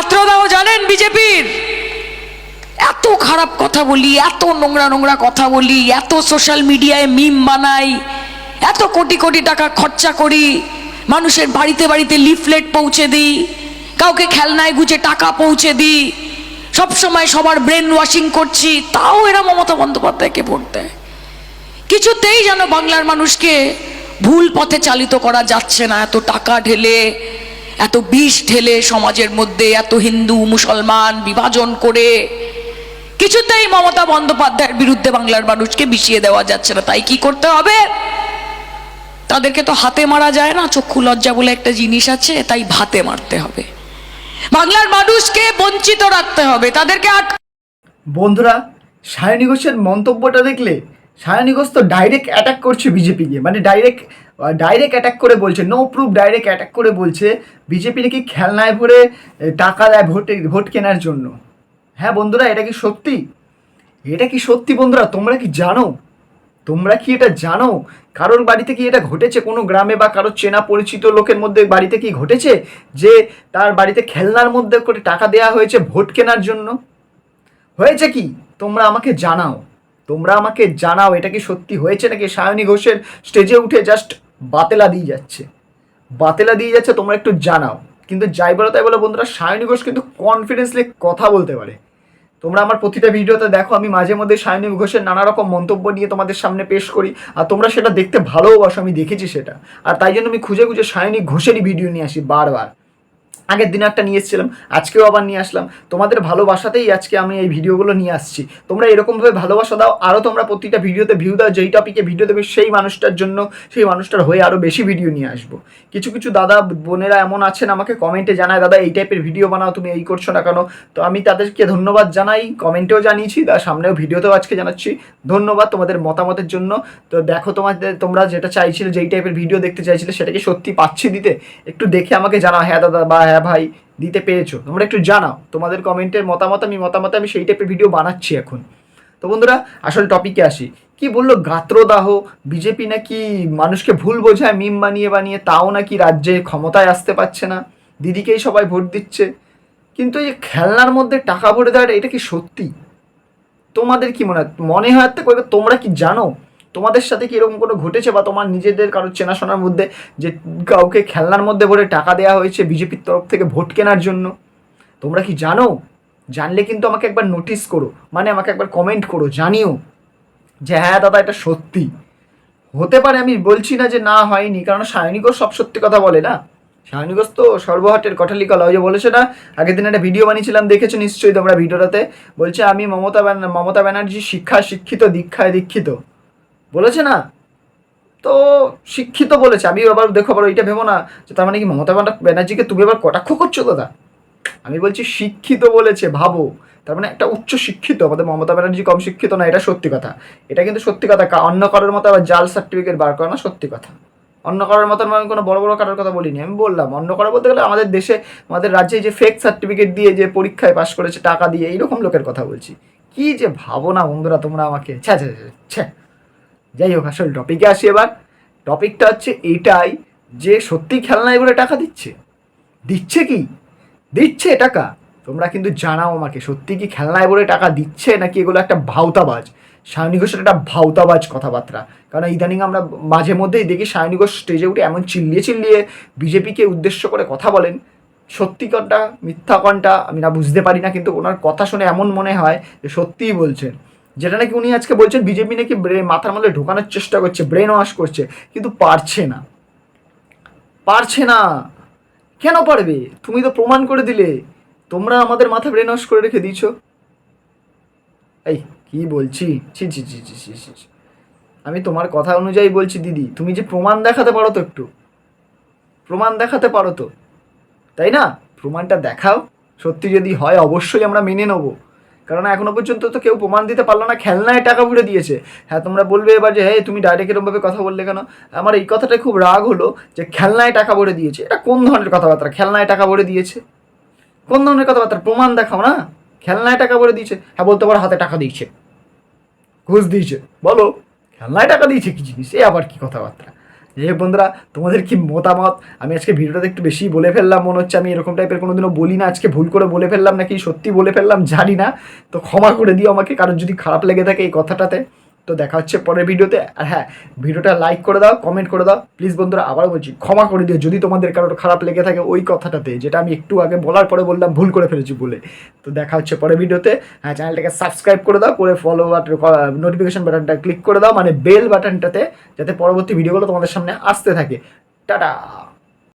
গাত্রদাহ জানেন বিজেপির? এত খারাপ কথা বলি, এত নোংরা নোংরা কথা বলি, এত সোশ্যাল মিডিয়ায় মিম বানাই, এত কোটি কোটি টাকা খরচা করি, মানুষের বাড়িতে বাড়িতে লিফলেট পৌঁছে দিই, কাউকে খেলনায় গুজে টাকা পৌঁছে দিই সবসময় সবার ব্রেন ওয়াশিং করছি, তাও এরা মমতা বন্দ্যোপাধ্যায়কে ভোট দেয়। কিছুতেই যেন বাংলার মানুষকে ভুল পথে চালিত করা যাচ্ছে না, এত টাকা ঢেলে এত বিষ ঢেলে সমাজের মধ্যে, এত হিন্দু, মুসলমান বিভাজন করে কিছুতেই মমতা বন্দ্যোপাধ্যায়ের বিরুদ্ধে বাংলার মানুষকে বিষিয়ে দেওয়া যাচ্ছে না। তাই কি করতে হবে? তাদেরকে তো হাতে মারা যায় না, চক্ষু লজ্জা বলে একটা জিনিস আছে, তাই ভাতে মারতে হবে। বাংলার মানুষকে বঞ্চিত রাখতে হবে, তাদেরকে বন্ধুরা সায়নী ঘোষের মন্তব্যটা দেখলে সায়নী ঘোষ তো ডাইরেক্ট অ্যাটাক করছে বিজেপিকে মানে ডাইরেক্ট ডাইরেক্ট অ্যাটাক করে বলছে নো প্রুফ ডাইরেক্ট অ্যাটাক করে বলছে বিজেপি নাকি খেলনায় ভরে টাকা দেয় ভোটে, ভোট কেনার জন্য। হ্যাঁ বন্ধুরা, এটা কি সত্যি? এটা কি সত্যি বন্ধুরা? তোমরা কি জানো? তোমরা কি এটা জানো? কারোর বাড়িতে কি এটা ঘটেছে? কোনো গ্রামে বা কারোর চেনা পরিচিত লোকের মধ্যে বাড়িতে কি ঘটেছে? যে তার বাড়িতে খেলনার মধ্যে করে টাকা দেওয়া হয়েছে ভোট কেনার জন্য? হয়েছে কি? তোমরা আমাকে জানাও। তোমরা আমাকে জানাও, এটা কি সত্যি হয়েছে নাকি? সায়নী ঘোষের স্টেজে উঠে জাস্ট বাতেলা দিয়ে যাচ্ছে। বাতেলা দিয়ে যাচ্ছে, তোমরা একটু জানাও। কিন্তু যাই বলো তাই বলো বন্ধুরা সায়নী ঘোষ কিন্তু কনফিডেন্সলি কথা বলতে পারে। তোমরা আমার প্রতিটা ভিডিওতে দেখো, আমি মাঝে মধ্যে সায়নী ঘোষের নানা রকম মন্তব্য নিয়ে তোমাদের সামনে পেশ করি, আর তোমরা সেটা দেখতে ভালোবাসো আমি দেখেছি সেটা। আর তাই জন্য আমি খুঁজে খুঁজে সায়নী ঘোষেরই ভিডিও নিয়ে আসি বারবার। আগের দিন একটা নিয়ে এসেছিলাম, আজকেও আবার নিয়ে আসলাম। তোমাদের ভালোবাসাতেই আজকে আমি এই ভিডিওগুলো নিয়ে আসছি। তোমরা এরকমভাবে ভালোবাসা দাও আরও তোমরা প্রতিটা ভিডিওতে ভিউ দাও, যেই টপিকে ভিডিও দেবে সেই মানুষটার জন্য, সেই মানুষটার হয়ে আরও বেশি ভিডিও নিয়ে আসব। কিছু কিছু দাদা বোনেরা এমন আছেন, আমাকে কমেন্টে জানায়, দাদা, এই টাইপের ভিডিও বানাও, তুমি এই করছ না কেন? তো আমি তাদেরকে ধন্যবাদ জানাই কমেন্টেও জানিয়েছি তার সামনেও ভিডিওতেও আজকে জানাচ্ছি। ধন্যবাদ তোমাদের মতামতের জন্য। তো দেখো তোমাদের, তোমরা যেটা চাইছিলে, যেই টাইপের ভিডিও দেখতে চাইছিলে, সেটাকে সত্যি পাচ্ছি দিতে, একটু দেখে আমাকে জানাও হ্যাঁ দাদা, বা হ্যাঁ ভাই, দিতে পেরেছ। তোমরা একটু জানাও, তোমাদের কমেন্টের মতামত আমি মতামত আমি সেই টাইপের ভিডিও বানাচ্ছি এখন। তো বন্ধুরা, আসল টপিকে আসি। কি বলল গাত্রদাহ? বিজেপি নাকি মানুষকে ভুল বোঝায় মিম বানিয়ে বানিয়ে, তাও নাকি রাজ্যে ক্ষমতায় আসতে পারছে না? দিদিকেই সবাই ভোট দিচ্ছে। কিন্তু এই খেলনার মধ্যে টাকা ভরে দেওয়াটা এটা কি সত্যি? তোমাদের কি মনে হয়? মনে হয় তোমরা কি জানো? তোমাদের সাথে কি এরকম কোনো ঘটেছে বা তোমার নিজেদের কারোর চেনাশোনার মধ্যে যে কাউকে খেলনার মধ্যে ভরে টাকা দেওয়া হয়েছে বিজেপির তরফ থেকে ভোট কেনার জন্য? তোমরা কি জানো? জানলে কিন্তু আমাকে একবার নোটিস করো। মানে আমাকে একবার কমেন্ট করো, জানিও। যে হ্যাঁ দাদা, এটা সত্যি। হতে পারে আমি বলছি না যে না হয়নি, কারণ সায়নী সব সত্যি কথা বলে না। সায়নী তো সর্বহাটের কঠালি কলা, ওই যে বলেছে না, আগের দিন একটা ভিডিও বানিয়েছিলাম, দেখেছ নিশ্চয়ই তোমরা ভিডিওটাতে বলছে, আমি মমতা ব্যান- মমতা ব্যানার্জি শিক্ষা শিক্ষিত, দীক্ষায় দীক্ষিত। বলেছে না? তো শিক্ষিত বলেছে। আমি আবার দেখো আবার ওইটা ভেবো না যে তার মানে কি মমতা ব্যানা- ব্যানার্জিকে তুমি আবার কটাক্ষ করছ দাদা? আমি বলছি শিক্ষিত বলেছে ভাবো। তার মানে একটা উচ্চ শিক্ষিত আমাদের মমতা ব্যানার্জি কম শিক্ষিত না এটা সত্যি কথা। এটা কিন্তু সত্যি কথা অন্য কারোর মতো আবার জাল সার্টিফিকেট বার করা না সত্যি কথা। অন্য কারোর মতন আমি কোনো বড় বড় কারোর কথা বলিনি আমি বললাম অন্য কারও বলতে গেলে আমাদের দেশে আমাদের রাজ্যে যে ফেক সার্টিফিকেট দিয়ে যে পরীক্ষায় পাশ করেছে টাকা দিয়ে এইরকম লোকের কথা বলছি। কি যে ভাবো না বন্ধুরা তোমরা আমাকে? ছ্যা ছ্যা, ছ্যা যাই হোক আসলে টপিকে আসি এবার। টপিকটা হচ্ছে এটাই যে সত্যি খেলনায় বলে টাকা দিচ্ছে। দিচ্ছে কি? দিচ্ছে টাকা। তোমরা কিন্তু জানাও আমাকে, সত্যি কি খেলনায় বলে টাকা দিচ্ছে নাকি এগুলো একটা ভাওতাবাজ? সায়নী ঘোষের একটা ভাওতাবাজ কথাবার্তা। কারণ ইদানিং আমরা মাঝে মধ্যেই দেখি সায়নী ঘোষ স্টেজে উঠে এমন চিল্লিয়ে চিল্লিয়ে বিজেপিকে উদ্দেশ্য করে কথা বলেন। সত্যি কোনটা, মিথ্যা কোনটা আমি না বুঝতে পারি না, কিন্তু ওনার কথা শুনে এমন মনে হয় যে সত্যিই বলছেন। যেটা নাকি উনি আজকে বলছেন, বিজেপি নাকি মাথার মধ্যে ঢোকানোর চেষ্টা করছে ব্রেন ওয়াশ করছে, কিন্তু পারছে না। পারছে না। কেন পারবে? তুমি তো প্রমাণ করে দিলে। তোমরা আমাদের মাথা ব্রেন ওয়াশ করে রেখে দিয়েছ। এই, কি বলছি? ছি ছি ছি ছি ছি ছি। আমি তোমার কথা অনুযায়ী বলছি, দিদি, তুমি যে প্রমাণ দেখাতে পারো তো একটু। প্রমাণ দেখাতে পারো তো। তাই না? প্রমাণটা দেখাও। সত্যি যদি হয়, অবশ্যই আমরা মেনে নেব। কারণ এখনও পর্যন্ত তো কেউ প্রমাণ দিতে পারল না, খেলনায় টাকা ভরে দিয়েছে। হ্যাঁ তোমরা বলবে এবার যে হ্যাঁ তুমি ডাইরেক্ট এরকমভাবে কথা বললে কেন? আমার এই কথাটাই খুব রাগ হলো যে, খেলনায় টাকা ভরে দিয়েছে। এটা কোন ধরনের কথাবার্তা? খেলনায় টাকা ভরে দিয়েছে? কোন ধরনের কথাবার্তা? প্রমাণ দেখাও না? খেলনায় টাকা ভরে দিয়েছে? হ্যাঁ বলতে পারো হাতে টাকা দিয়েছে। ঘুষ দিয়েছে। বলো, খেলনায় টাকা দিয়েছে কি জিনিস? এ আবার কি কথাবার্তা? যাই বন্ধুরা, তোমাদের কি মতামত? আমি আজকে ভিডিওটাতে একটু বেশি বলে ফেললাম, মনে হচ্ছে আমি এরকম টাইপের কোনোদিনও বলি না, আজকে ভুল করে বলে ফেললাম নাকি সত্যি বলে ফেললাম জানি না। তো ক্ষমা করে দিও আমাকে কারণ যদি খারাপ লেগে থাকে এই কথাটাতে। তো দেখা হচ্ছে পরের ভিডিওতে। আর হ্যাঁ ভিডিওটা লাইক করে দাও কমেন্ট করে দাও। প্লিজ বন্ধুরা আবার বলছি, ক্ষমা করে দিও। যদি তোমাদের কারোর খারাপ লেগে থাকে ওই কথাটাতে, যেটা আমি একটু আগে বলার পরে বললাম, ভুল করে ফেলেছি বলে। তো দেখা হচ্ছে পরের ভিডিওতে। হ্যাঁ চ্যানেলটাকে সাবস্ক্রাইব করে দাও, করে ফলো নোটিফিকেশন বাটনটা ক্লিক করে দাও মানে বেল বাটনটাতে যাতে পরবর্তী ভিডিওগুলো তোমাদের সামনে আসতে থাকে। টাটা!